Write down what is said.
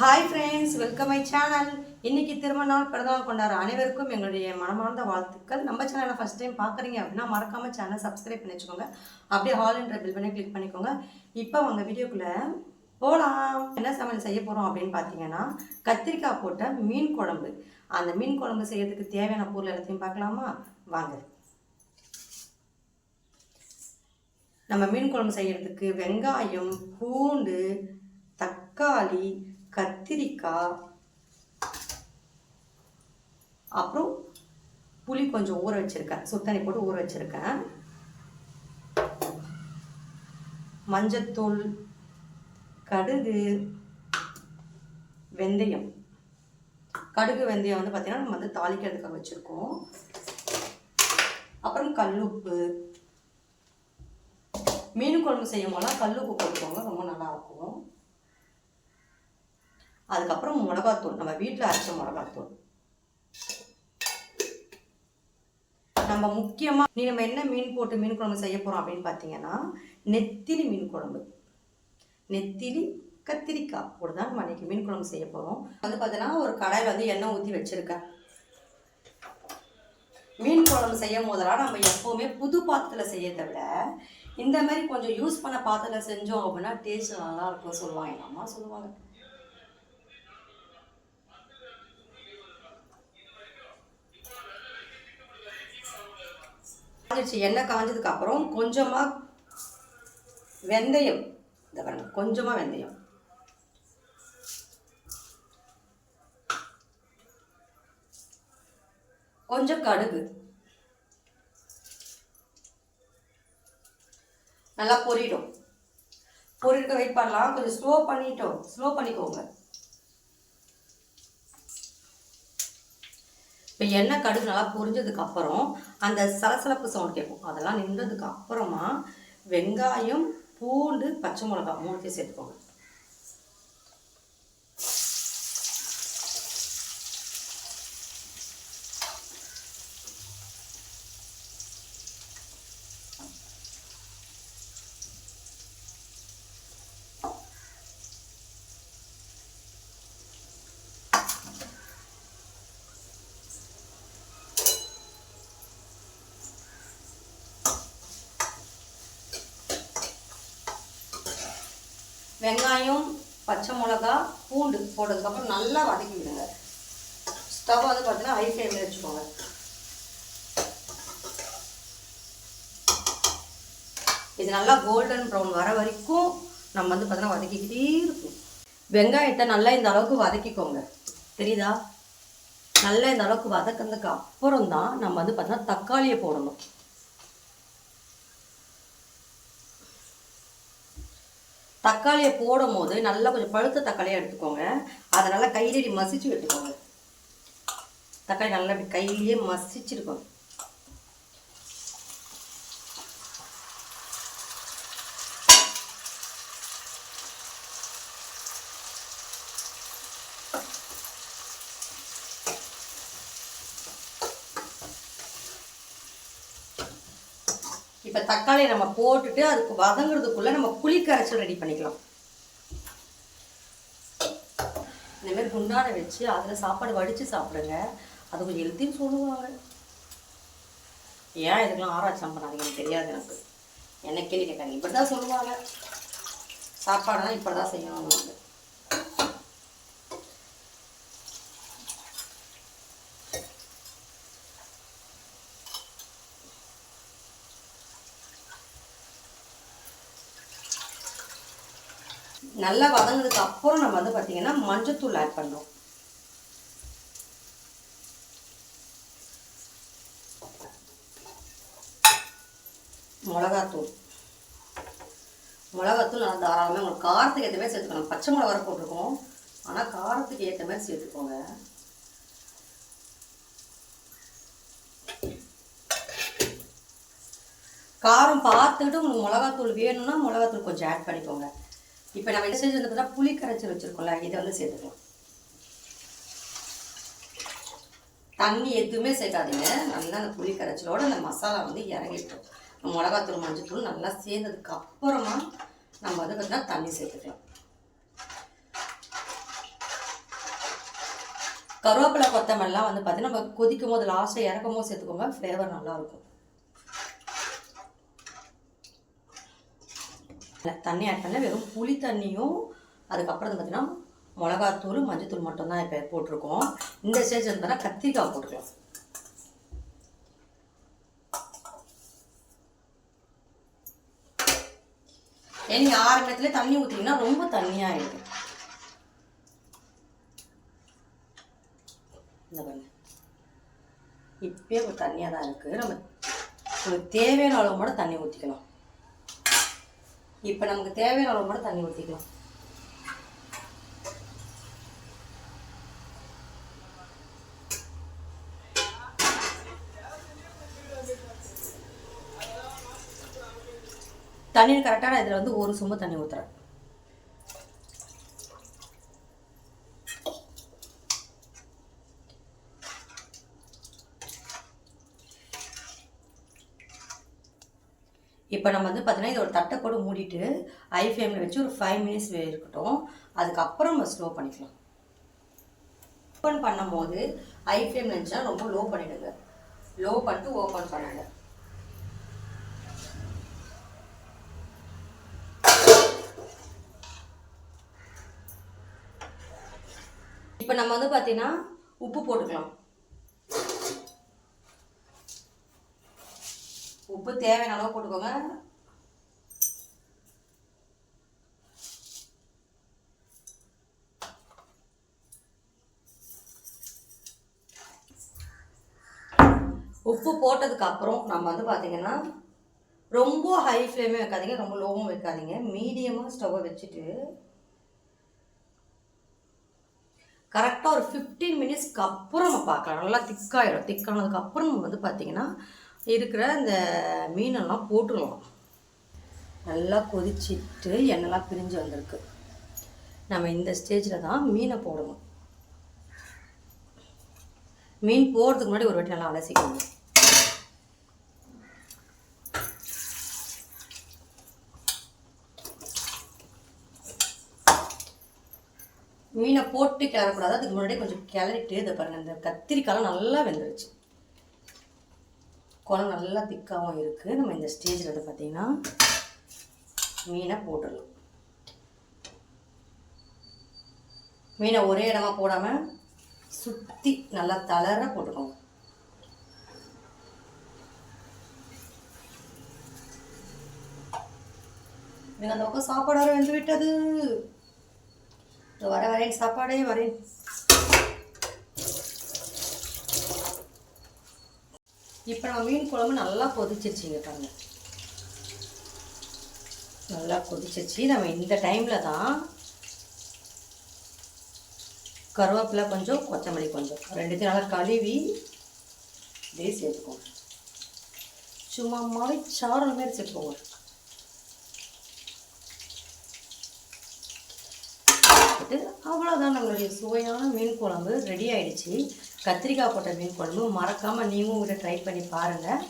Hi friends welcome my channel இன்றைக்கி திரும்ப நாள் பிறந்தநாள் கொண்டாடுற அனைவருக்கும் எங்களுடைய மனமார்ந்த வாழ்த்துக்கள். நம்ம சேனலை ஃபஸ்ட் டைம் பார்க்குறீங்க அப்படின்னா மறக்காம சேனல் சப்ஸ்கிரைப் பண்ணி வச்சுக்கோங்க அப்படியே ஹால் என்ற பில் பண்ணி கிளிக் பண்ணிக்கோங்க. இப்போ உங்கள் வீடியோக்குள்ளே போகலாம் என்ன சமையல் செய்ய போகிறோம் அப்படின்னு பார்த்தீங்கன்னா கத்திரிக்காய் போட்ட மீன் குழம்பு. அந்த மீன் குழம்பு செய்யறதுக்கு தேவையான பொருள் எல்லாத்தையும் பார்க்கலாமா? வாங்க. நம்ம மீன் குழம்பு செய்யறதுக்கு வெங்காயம் பூண்டு தக்காளி கத்திரிக்காய் அப்புறம் புளி கொஞ்சம் ஊற வச்சுருக்கேன். சுத்தனை போட்டு ஊற வச்சுருக்கேன். மஞ்சத்தூள் கடுகு வெந்தயம். கடுகு வெந்தயம் வந்து பார்த்திங்கன்னா நம்ம வந்து தாளிக்கிறதுக்காக வச்சுருக்கோம். அப்புறம் கல்லுப்பு. மீன் குழம்பு செய்யும் போதெல்லாம் கல்லுப்பு கொடுப்பாங்க ரொம்ப நல்லா இருக்கும். அதுக்கப்புறம் மிளகாத்தூள். நம்ம வீட்டில் அரைச்ச மிளகாத்தூள். நம்ம முக்கியமாக நீ நம்ம என்ன மீன் போட்டு மீன் குழம்பு செய்ய போகிறோம் அப்படின்னு பார்த்தீங்கன்னா நெத்திலி மீன் குழம்பு. நெத்திலி கத்திரிக்காய். கூட தான் நம்ம அன்றைக்கி மீன் குழம்பு செய்ய போகிறோம் வந்து பார்த்தீங்கன்னா ஒரு கடாயில் வந்து எண்ணெய் ஊற்றி வச்சுருக்கேன் மீன் குழம்பு செய்யும் போதெல்லாம் நம்ம எப்போவுமே புது பாத்திரத்தில் செய்யறதை விட இந்த மாதிரி கொஞ்சம் யூஸ் பண்ண பாத்திரத்தில் செஞ்சோம் அப்படின்னா டேஸ்ட் நல்லாயிருக்கும் சொல்லுவாங்க. எங்கள் அம்மா சொல்லுவாங்க. காஞ்சிடுச்சு எண்ணெய் காஞ்சதுக்கு அப்புறம் கொஞ்சமாக வெந்தயம். இந்த பாருங்க கொஞ்சமாக வெந்தயம். கொஞ்சம் கடுகு. நல்லா பொரிடும் பொரிக்க வெயிட் பண்ணலாம். கொஞ்சம் ஸ்லோ பண்ணிட்டோம். ஸ்லோ பண்ணிக்கோங்க. இப்போ எண்ணெய் கடுகு நல்லா பொரிஞ்சதுக்கு அப்புறம் அந்த சலசலப்பு சவுண்ட் கேட்கும். அதெல்லாம் நின்றதுக்கு அப்புறமா வெங்காயம் பூண்டு பச்சை மிளகாய் மூணுத்தையும் சேர்த்துக்கோங்க. வெங்காயம் பச்சை மிளகா பூண்டு போட்டதுக்கப்புறம் நல்லா வதக்கி விடுங்க. ஸ்டவ் வந்து பார்த்தீங்கன்னா ஹை ஃப்ளேமில் வச்சுக்கோங்க. இது நல்லா கோல்டன் ப்ரௌன் வர வரைக்கும் நம்ம வந்து பார்த்தீங்கன்னா வதக்கிக்கிட்டே இருக்கும் வெங்காயத்தை நல்லா இந்த அளவுக்கு வதக்கிக்கோங்க. தெரியுதா? நல்லா இந்த அளவுக்கு வதக்கினதுக்கு அப்புறம் தான் நம்ம வந்து பார்த்தீங்கன்னா தக்காளியை போடணும். தக்காளியை போடும் போது நல்லா கொஞ்சம் பழுத்த தக்காளியாக எடுத்துக்கோங்க. அதை நல்லா கையிலேயே மசிச்சு விட்டுக்கோங்க. தக்காளி நல்லா அப்படி கையிலேயே மசிச்சிருக்கோங்க இப்போ தக்காளியை நம்ம போட்டுட்டு அதுக்கு வதங்குறதுக்குள்ளே நம்ம புளி கரைச்சல் ரெடி பண்ணிக்கலாம். இந்தமாரி குண்டான வச்சு அதில் சாப்பாடு வடித்து சாப்பிடுங்க. அது கொஞ்சம் ஹெல்த்தின்னு சொல்லுவாங்க. ஏன் இதுக்கெல்லாம் ஆராய்ச்சி பண்ணாதீங்க? எனக்கு தெரியாது எனக்கு. என்ன கேள்வி கேட்காங்க இப்படி தான் சொல்லுவாங்க. சாப்பாடுனா இப்படி தான் செய்யணும் நமக்கு நல்லா வதங்கினதுக்கு அப்புறம் நம்ம வந்து பார்த்தீங்கன்னா மஞ்சத்தூள் ஆட் பண்ணுறோம் மிளகாத்தூள். மிளகாத்தூள் நல்லா தாராளமாக உங்களுக்கு காரத்துக்கு ஏற்ற மாதிரி சேர்த்துக்கணும் பச்சை மிளகா போட்டிருக்கோம். ஆனால் காரத்துக்கு ஏற்ற மாதிரி சேர்த்துக்கோங்க. காரம் பார்த்துக்கிட்டு உங்களுக்கு மிளகாத்தூள் வேணும்னா மிளகாத்தூள் கொஞ்சம் ஆட் பண்ணிக்கோங்க. இப்போ நம்ம என்ன செஞ்சு வந்து புளி கரைச்சி வச்சுருக்கோம்ல இதை வந்து சேர்த்துக்கலாம். தண்ணி எதுவுமே சேர்க்காதீங்க. நல்லா அந்த புளி கரைச்சலோட அந்த மசாலா வந்து இறங்கிட்டோம். மிளகாத்தூள் மஞ்சத்தூள் நல்லா சேர்ந்ததுக்கு அப்புறமா நம்ம வந்து பார்த்தீங்கன்னா தண்ணி சேர்த்துக்கலாம். கருவேப்பிலை கொத்தமல்லாம் வந்து பார்த்தீங்கன்னா நம்ம கொதிக்கும் போது லாஸ்ட்டாக இறக்கும் போது சேர்த்துக்கோங்க ஃப்ளேவர் நல்லாயிருக்கும் தண்ணி ஆட் பண்ணல வெறும் புளி தண்ணியும் அதுக்கப்புறம் வந்து பார்த்தீங்கன்னா மிளகாத்தூள் மஞ்சத்தூள் மட்டும்தான் இப்போ போட்டிருக்கோம். இந்த ஸ்டேஜ் வந்து கத்திரிக்காய் போட்டுக்கலாம். ஏன்னா ஆரம்பத்துல தண்ணி ஊற்றிங்கன்னா ரொம்ப தண்ணியாகிடும் இந்த பாருங்க. இப்பயே ஒரு தண்ணியாக தான் இருக்குது நம்ம உங்களுக்கு தேவையான அளவு மட்டும் தண்ணி ஊற்றிக்கலாம் இப்போ நமக்கு தேவையான அளவு மட்டும் தண்ணி ஊற்றிக்கலாம் தண்ணீர் கரெக்டாக இதில் வந்து ஒரு சொம்பு தண்ணி ஊற்றுறேன் இப்போ நம்ம வந்து பார்த்தீங்கன்னா இது ஒரு தட்டை போட்டு மூடிட்டு ஐ ஃப்ளேமில் வச்சு ஒரு ஃபைவ் மினிட்ஸ் இருக்கட்டும். அதுக்கப்புறம் நம்ம ஸ்லோ பண்ணிக்கலாம். ஓப்பன் பண்ணும்போது ஐ ஃப்ளேம் இருந்துச்சுன்னா ரொம்ப லோ பண்ணிடுங்க. லோ பண்ணிட்டு ஓப்பன் பண்ணுங்க. இப்போ நம்ம வந்து பார்த்தீங்கன்னா உப்பு போட்டுக்கலாம். உப்பு தேவையான அளவு போட்டுக்கோங்க. உப்பு போட்டதுக்கு அப்புறம் நம்ம வந்து பார்த்தீங்கன்னா ரொம்ப ஹை ஃப்ளேமே வைக்காதீங்க ரொம்ப லோவும் வைக்காதீங்க. மீடியமாக ஸ்டவ்வை வச்சுட்டு கரெக்டாக ஒரு ஃபிஃப்டீன் மினிட்ஸ்க்கு அப்புறம் நம்ம பார்க்கலாம் நல்லா திக்காயிடும் திக்கானதுக்கப்புறம் நம்ம வந்து பார்த்தீங்கன்னா இருக்கிற இந்த மீனெல்லாம் போட்டுடலாம். நல்லா கொதிச்சிட்டு எண்ணெய்லாம் பிரிஞ்சு வந்திருக்கு. நம்ம இந்த ஸ்டேஜில் தான் மீனை போடணும். மீன் போடுறதுக்கு முன்னாடி ஒரு வாட்டி நல்லா அலசிக்கணும் மீனை போட்டு கிளறக்கூடாது. அதுக்கு முன்னாடி கொஞ்சம் கிளறிட்டு இதை பாருங்கள் இந்த கத்திரிக்காயெலாம் நல்லா வெந்துருச்சு. குழம்பு நல்லா திக்காகவும் இருக்குது நம்ம இந்த ஸ்டேஜில் வந்து பார்த்திங்கன்னா மீனை போட்டுடலாம். மீனை ஒரே இடமா போடாமல் சுற்றி நல்லா தளர போட்டுக்கோங்க. நீங்கள் அந்த பக்கம் சாப்பாடு வர வந்து விட்டது வர வரேன் சாப்பாடே வரேன். இப்போ நம்ம மீன் குழம்பு நல்லா கொதிச்சிருச்சிங்க பாருங்க. நல்லா கொதிச்சிருச்சு. நம்ம இந்த டைமில் தான் கருவேப்பிலை கொஞ்சம் கொத்தமல்லி கொஞ்சம். ரெண்டுத்தையும் நல்லா கழுவி இதே சேர்த்துக்கோங்க. சும்மா மாதிரி சாரல் மாதிரி சேர்த்துக்கோங்க. அவ்வளோதான் நம்மளுடைய சுவையான மீன் குழம்பு ரெடி ஆயிடுச்சு. கத்திரிக்காய் போட்ட மீன் குழம்பு. மறக்காமல் நீங்களும் இதை ட்ரை பண்ணி பாருங்கள்